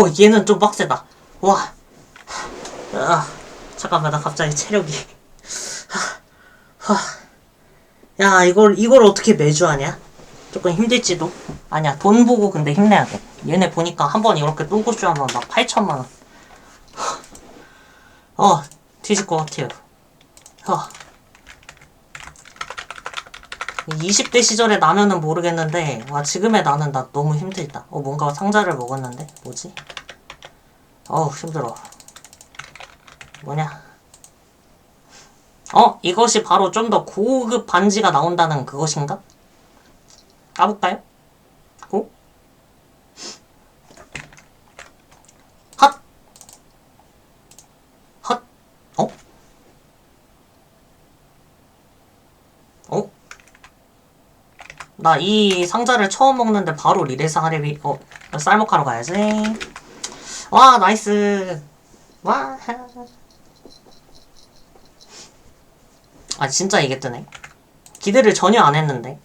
어, 얘는 좀 빡세다. 와. 아, 잠깐만, 나 갑자기 체력이. 야, 이걸, 이걸 어떻게 매주 하냐? 조금 힘들지도. 아니야, 돈 보고 근데 힘내야 돼. 얘네 보니까 한 번 이렇게 똥꼬쇼 하면 막 8천만원. 어, 뒤질 것 같아요. 어. 20대 시절에 나면은 모르겠는데, 와, 지금의 나는 나 너무 힘들다. 어, 뭔가 상자를 먹었는데? 뭐지? 어우, 힘들어. 뭐냐? 어? 이것이 바로 좀 더 고급 반지가 나온다는 그것인가? 까볼까요? 고? 핫! 핫! 어? 어? 나 이 상자를 처음 먹는데 바로 리레스 하레비 어 쌀먹하러 가야지. 와 나이스. 와. 아 진짜 이게 뜨네. 기대를 전혀 안 했는데